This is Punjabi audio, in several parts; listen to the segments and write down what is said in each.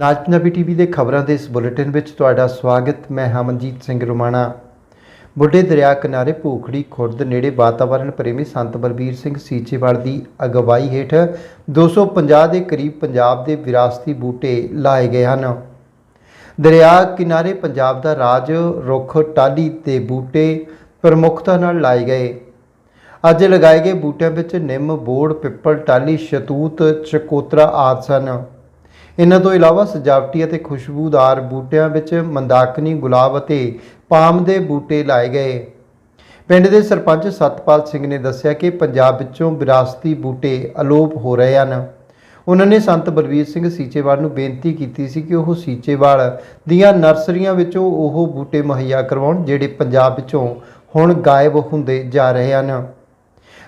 ਨਾਜ ਪੰਜਾਬੀ ਟੀਵੀ ਦੇ ਖਬਰਾਂ ਦੇ ਇਸ ਬੁਲੇਟਿਨ ਵਿੱਚ ਤੁਹਾਡਾ ਸਵਾਗਤ। ਮੈਂ ਹਮਨਜੀਤ ਸਿੰਘ ਰੁਮਾਣਾ। ਬੁੱਢੇ ਦਰਿਆ ਕਿਨਾਰੇ ਭੂਖੜੀ ਖੁਰਦ ਨੇੜੇ ਵਾਤਾਵਰਣ ਪ੍ਰੇਮੀ ਸੰਤ ਬਲਬੀਰ ਸਿੰਘ ਸੀਚੇਵਾਲ ਦੀ ਅਗਵਾਈ ਹੇਠ 250 ਦੇ ਕਰੀਬ ਪੰਜਾਬ ਦੇ ਵਿਰਾਸਤੀ ਬੂਟੇ ਲਾਏ ਗਏ ਹਨ। ਦਰਿਆ ਕਿਨਾਰੇ ਪੰਜਾਬ ਦਾ ਰਾਜ, ਰੁੱਖ, ਟਾਹਲੀ ਤੇ ਬੂਟੇ ਪ੍ਰਮੁੱਖਤਾ ਨਾਲ ਲਾਏ ਗਏ। ਅੱਜ ਲਗਾਏ ਗਏ ਬੂਟਿਆਂ ਵਿੱਚ ਨਿੰਮ, ਬੋੜ, ਪਿੱਪਲ, ਟਾਹਲੀ, ਸ਼ਤੂਤ, ਚਕੋਤਰਾ ਆਦਿ ਸਨ। ਇਹਨਾਂ ਤੋਂ ਇਲਾਵਾ ਸਜਾਵਟੀ ਅਤੇ ਖੁਸ਼ਬੂਦਾਰ ਬੂਟਿਆਂ ਵਿੱਚ ਮੰਦਾਕਨੀ, ਗੁਲਾਬ ਅਤੇ ਪਾਮ ਦੇ ਬੂਟੇ ਲਾਏ ਗਏ। ਪਿੰਡ ਦੇ ਸਰਪੰਚ ਸਤਪਾਲ ਸਿੰਘ ਨੇ ਦੱਸਿਆ ਕਿ ਪੰਜਾਬ ਵਿੱਚੋਂ ਵਿਰਾਸਤੀ ਬੂਟੇ ਅਲੋਪ ਹੋ ਰਹੇ ਹਨ। ਉਹਨਾਂ ਨੇ ਸੰਤ ਬਲਵੀਰ ਸਿੰਘ ਸੀਚੇਵਾਲ ਨੂੰ ਬੇਨਤੀ ਕੀਤੀ ਸੀ ਕਿ ਉਹ ਸੀਚੇਵਾਲ ਦੀਆਂ ਨਰਸਰੀਆਂ ਵਿੱਚੋਂ ਉਹ ਬੂਟੇ ਮੁਹੱਈਆ ਕਰਵਾਉਣ ਜਿਹੜੇ ਪੰਜਾਬ ਵਿੱਚੋਂ ਹੁਣ ਗਾਇਬ ਹੁੰਦੇ ਜਾ ਰਹੇ ਹਨ।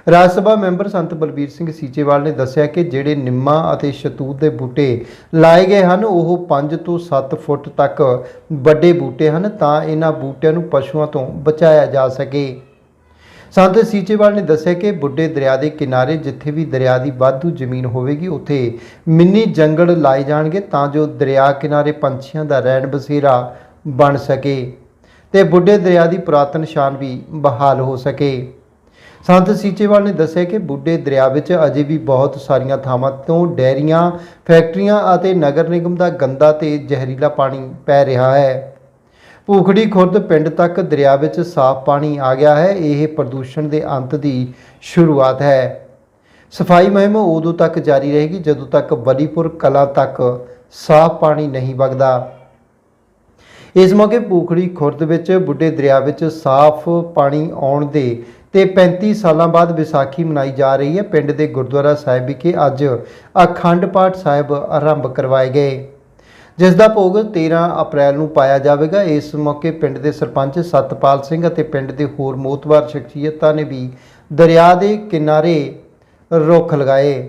ਰਾਜ ਸਭਾ ਮੈਂਬਰ ਸੰਤ ਬਲਬੀਰ ਸਿੰਘ ਸੀਚੇਵਾਲ ਨੇ ਦੱਸਿਆ ਕਿ ਜਿਹੜੇ ਨਿੰਮਾ ਅਤੇ ਸ਼ਤੂਤ ਦੇ ਬੂਟੇ ਲਾਏ ਗਏ ਹਨ, ਉਹ 5 ਤੋਂ 7 ਫੁੱਟ ਤੱਕ ਵੱਡੇ ਬੂਟੇ ਹਨ, ਤਾਂ ਇਹਨਾਂ ਬੂਟਿਆਂ ਨੂੰ ਪਸ਼ੂਆਂ ਤੋਂ ਬਚਾਇਆ ਜਾ ਸਕੇ। ਸੰਤ ਸੀਚੇਵਾਲ ਨੇ ਦੱਸਿਆ ਕਿ ਬੁੱਢੇ ਦਰਿਆ ਦੇ ਕਿਨਾਰੇ ਜਿੱਥੇ ਵੀ ਦਰਿਆ ਦੀ ਵਾਧੂ ਜ਼ਮੀਨ ਹੋਵੇਗੀ, ਉੱਥੇ ਮਿੰਨੀ ਜੰਗਲ ਲਾਏ ਜਾਣਗੇ ਤਾਂ ਜੋ ਦਰਿਆ ਕਿਨਾਰੇ ਪੰਛੀਆਂ ਦਾ ਰਹਿਣ ਬਸੇਰਾ ਬਣ ਸਕੇ ਤੇ ਬੁੱਢੇ ਦਰਿਆ ਦੀ ਪੁਰਾਤਨ ਸ਼ਾਨ ਵੀ ਬਹਾਲ ਹੋ ਸਕੇ। ਸੰਤ ਸੀਚੇਵਾਲ ਨੇ ਦੱਸਿਆ ਕਿ ਬੁੱਢੇ ਦਰਿਆ ਵਿੱਚ ਅਜੇ ਵੀ ਬਹੁਤ ਸਾਰੀਆਂ ਥਾਵਾਂ ਤੋਂ ਡੈਰੀਆਂ, ਫੈਕਟਰੀਆਂ ਅਤੇ ਨਗਰ ਨਿਗਮ ਦਾ ਗੰਦਾ ਤੇ ਜ਼ਹਿਰੀਲਾ ਪਾਣੀ ਪੈ ਰਿਹਾ ਹੈ। ਭੂਖੜੀ ਖੁਰਦ ਪਿੰਡ ਤੱਕ ਦਰਿਆ ਵਿੱਚ ਸਾਫ਼ ਪਾਣੀ ਆ ਗਿਆ ਹੈ। ਇਹ ਪ੍ਰਦੂਸ਼ਣ ਦੇ ਅੰਤ ਦੀ ਸ਼ੁਰੂਆਤ ਹੈ। ਸਫ਼ਾਈ ਮੁਹਿੰਮ ਉਦੋਂ ਤੱਕ ਜਾਰੀ ਰਹੇਗੀ ਜਦੋਂ ਤੱਕ ਬਲੀਪੁਰ ਕਲਾ ਤੱਕ ਸਾਫ਼ ਪਾਣੀ ਨਹੀਂ ਵਗਦਾ। ਇਸ ਮੌਕੇ ਭੂਖੜੀ ਖੁਰਦ ਵਿੱਚ ਬੁੱਢੇ ਦਰਿਆ ਵਿੱਚ ਸਾਫ਼ ਪਾਣੀ ਆਉਣ ਦੇ ਤੇ 35 ਸਾਲਾਂ ਬਾਅਦ ਵਿਸਾਖੀ ਮਨਾਈ ਜਾ ਰਹੀ ਹੈ। ਪਿੰਡ ਦੇ ਗੁਰਦੁਆਰਾ ਸਾਹਿਬ ਵਿਖੇ ਅੱਜ ਅਖੰਡ ਪਾਠ ਸਾਹਿਬ ਆਰੰਭ ਕਰਵਾਏ ਗਏ। ਜਿਸ ਦਾ ਭੋਗ 13 ਅਪ੍ਰੈਲ ਨੂੰ ਪਾਇਆ ਜਾਵੇਗਾ। ਇਸ ਮੌਕੇ ਪਿੰਡ ਦੇ ਸਰਪੰਚ ਸਤਪਾਲ ਸਿੰਘ ਅਤੇ ਪਿੰਡ ਦੇ ਹੋਰ ਮੋਤਵਾਰ ਸ਼ਖਸੀਅਤਾਂ ਨੇ ਵੀ ਦਰਿਆ ਦੇ ਕਿਨਾਰੇ ਰੁੱਖ ਲਗਾਏ।